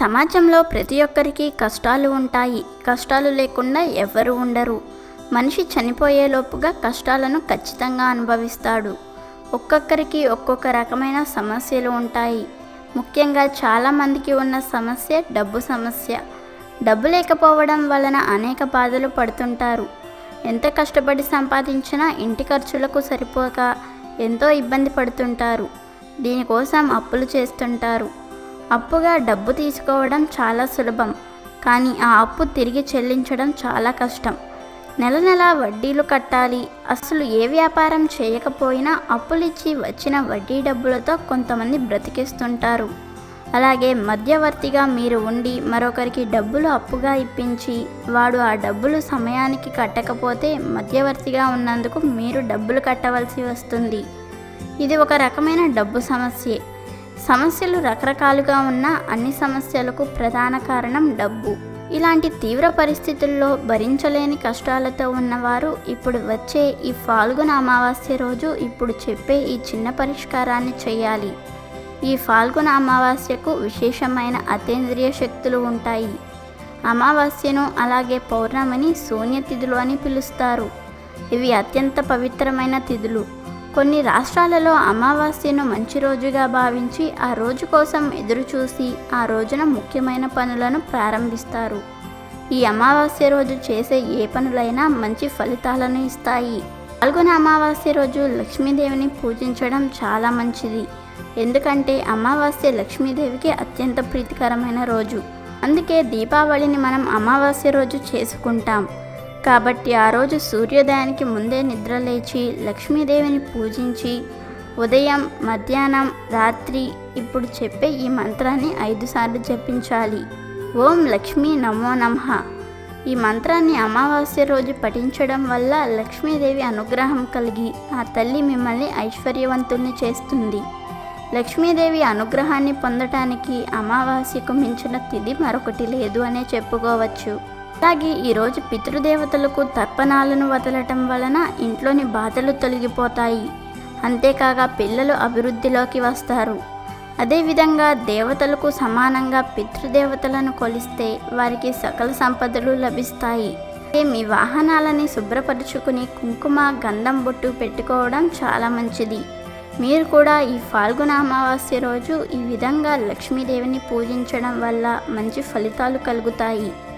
సమాజంలో ప్రతి ఒక్కరికి కష్టాలు ఉంటాయి. కష్టాలు లేకుండా ఎవరు ఉండరు. మనిషి చనిపోయేలోపుగా కష్టాలను ఖచ్చితంగా అనుభవిస్తాడు. ఒక్కొక్కరికి ఒక్కొక్క రకమైన సమస్యలు ఉంటాయి. ముఖ్యంగా చాలామందికి ఉన్న సమస్య డబ్బు సమస్య. డబ్బు లేకపోవడం వలన అనేక బాధలు పడుతుంటారు. ఎంత కష్టపడి సంపాదించినా ఇంటి ఖర్చులకు సరిపోక ఎంతో ఇబ్బంది పడుతుంటారు. దీనికోసం అప్పులు చేస్తుంటారు. అప్పుగా డబ్బు తీసుకోవడం చాలా సులభం కానీ ఆ అప్పు తిరిగి చెల్లించడం చాలా కష్టం. నెల నెల వడ్డీలు కట్టాలి. అసలు ఏ వ్యాపారం చేయకపోయినా అప్పులిచ్చి వచ్చిన వడ్డీ డబ్బులతో కొంతమంది బ్రతికిస్తుంటారు. అలాగే మధ్యవర్తిగా మీరు ఉండి మరొకరికి డబ్బులు అప్పుగా ఇప్పించి వాడు ఆ డబ్బులు సమయానికి కట్టకపోతే మధ్యవర్తిగా ఉన్నందుకు మీరు డబ్బులు కట్టవలసి వస్తుంది. ఇది ఒక రకమైన డబ్బు సమస్యే. సమస్యలు రకరకాలుగా ఉన్న అన్ని సమస్యలకు ప్రధాన కారణం డబ్బు. ఇలాంటి తీవ్ర పరిస్థితుల్లో భరించలేని కష్టాలతో ఉన్నవారు ఇప్పుడు వచ్చే ఈ ఫాల్గుణ అమావాస్య రోజు ఇప్పుడు చెప్పే ఈ చిన్న పరిష్కారాన్ని చేయాలి. ఈ ఫాల్గుణ అమావాస్యకు విశేషమైన అతేంద్రియ శక్తులు ఉంటాయి. అమావాస్యను అలాగే పౌర్ణమిని శూన్యతిథులు అని పిలుస్తారు. ఇవి అత్యంత పవిత్రమైన తిథులు. కొన్ని రాష్ట్రాలలో అమావాస్యను మంచి రోజుగా భావించి ఆ రోజు కోసం ఎదురుచూసి ఆ రోజున ముఖ్యమైన పనులను ప్రారంభిస్తారు. ఈ అమావాస్య రోజు చేసే ఏ పనులైనా మంచి ఫలితాలను ఇస్తాయి. పాల్గొన అమావాస్య రోజు లక్ష్మీదేవిని పూజించడం చాలా మంచిది. ఎందుకంటే అమావాస్య లక్ష్మీదేవికి అత్యంత ప్రీతికరమైన రోజు. అందుకే దీపావళిని మనం అమావాస్య రోజు చేసుకుంటాం. కాబట్టి ఆ రోజు సూర్యోదయానికి ముందే నిద్రలేచి లక్ష్మీదేవిని పూజించి ఉదయం మధ్యాహ్నం రాత్రి ఇప్పుడు చెప్పే ఈ మంత్రాన్ని ఐదు సార్లు జపించాలి. ఓం లక్ష్మీ నమో నమః. ఈ మంత్రాన్ని అమావాస్య రోజు పఠించడం వల్ల లక్ష్మీదేవి అనుగ్రహం కలిగి ఆ తల్లి మిమ్మల్ని ఐశ్వర్యవంతుల్ని చేస్తుంది. లక్ష్మీదేవి అనుగ్రహాన్ని పొందటానికి అమావాస్యకు మించిన తిథి మరొకటి లేదు అనే చెప్పుకోవచ్చు. అలాగే ఈరోజు పితృదేవతలకు తర్పణాలను వదలటం వలన ఇంట్లోని బాధలు తొలగిపోతాయి. అంతేకాక పిల్లలు అభివృద్ధిలోకి వస్తారు. అదేవిధంగా దేవతలకు సమానంగా పితృదేవతలను కొలిస్తే వారికి సకల సంపదలు లభిస్తాయి. మీ వాహనాలని శుభ్రపరుచుకుని కుంకుమ గంధం బొట్టు పెట్టుకోవడం చాలా మంచిది. మీరు కూడా ఈ ఫాల్గుణ అమావాస్య రోజు ఈ విధంగా లక్ష్మీదేవిని పూజించడం వల్ల మంచి ఫలితాలు కలుగుతాయి.